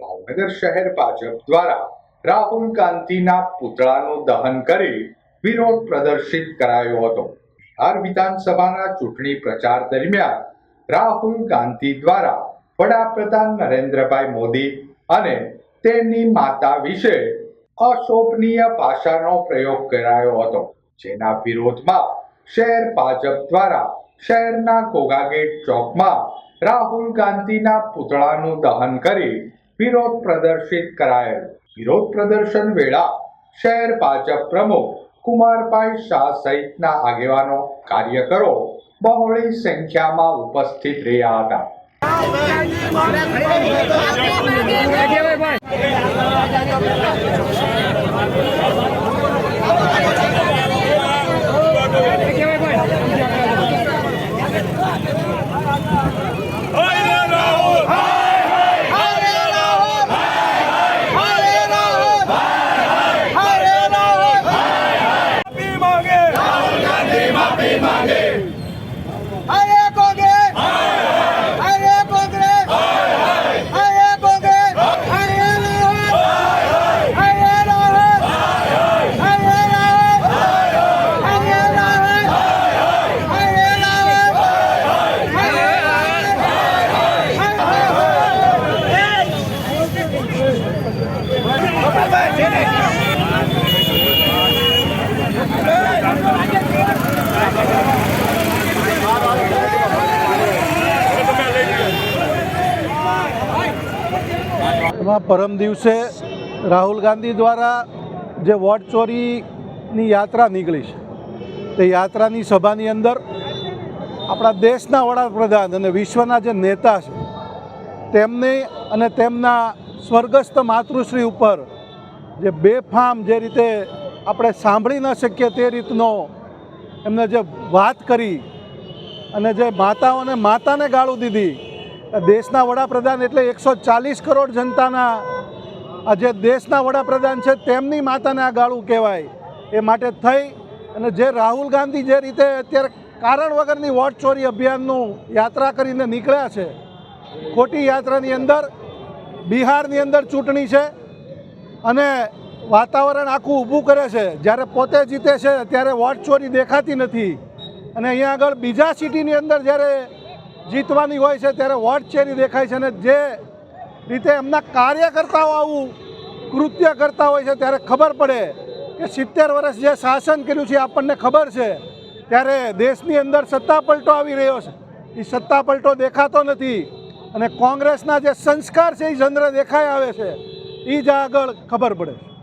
ભાવનગર શહેર ભાજપ દ્વારા રાહુલ ગાંધીના પુતળાનું દહન કરી વિરોધ પ્રદર્શિત કરાયો હતો. બિહાર વિધાનસભાના ચૂંટણી પ્રચાર દરમિયાન રાહુલ ગાંધી દ્વારા વડાપ્રધાન નરેન્દ્રભાઈ મોદી અને તેમની માતા વિશે અશોભનીય ભાષાનો પ્રયોગ કરાયો હતો. જેના વિરોધમાં શહેર ભાજપ દ્વારા શહેરના કોગાગેટ ચોકમાં રાહુલ ગાંધીના પુતળાનું દહન કરી વિરોધ પ્રદર્શિત કરાયેલ વિરોધ પ્રદર્શન વેળા શહેર ભાજપ પ્રમુખ કુમારભાઈ શાહ સહિતના આગેવાનો કાર્યકરો બહોળી સંખ્યામાં ઉપસ્થિત રહ્યા હતા પરમ દિવસે રાહુલ ગાંધી દ્વારા જે વોટ ચોરીની યાત્રા નીકળી છે, તે યાત્રાની સભાની અંદર આપણા દેશના વડાપ્રધાન અને વિશ્વના જે નેતા છે, તેમને અને તેમના સ્વર્ગસ્થ માતૃશ્રી ઉપર જે બેફામ જે રીતે આપણે સાંભળી ન શકીએ તે રીતનો એમને જે વાત કરી અને જે માતાઓને માતાને ગાળું દીધી દેશના વડાપ્રધાન એટલે એકસો ચાલીસ કરોડ જનતાના, આ જે દેશના વડાપ્રધાન છે તેમની માતાને આ ગાળું કહેવાય. એ માટે થઈ અને જે રાહુલ ગાંધી જે રીતે અત્યારે કારણ વગરની વોટ ચોરી અભિયાનનું યાત્રા કરીને નીકળ્યા છે, ખોટી યાત્રાની અંદર બિહારની અંદર ચૂંટણી છે અને વાતાવરણ આખું ઊભું કરે છે. જ્યારે પોતે જીતે છે, ત્યારે વોટ ચોરી દેખાતી નથી. અને અહીંયા આગળ બીજા સિટીની અંદર જ્યારે જીતવાની હોય છે, ત્યારે વોટ ચોરી દેખાય છે અને જે રીતે એમના કાર્યકર્તાઓ આવું કૃત્ય કરતા હોય છે, ત્યારે ખબર પડે કે સિત્તેર વર્ષ જે શાસન કર્યું છે આપણને ખબર છે. ત્યારે દેશની અંદર સત્તા પલટો આવી રહ્યો છે. એ સત્તા પલટો દેખાતો નથી. અને કોંગ્રેસના જે સંસ્કાર છે એ ચંદ્ર દેખાઈ આવે છે એ જ આગળ ખબર પડે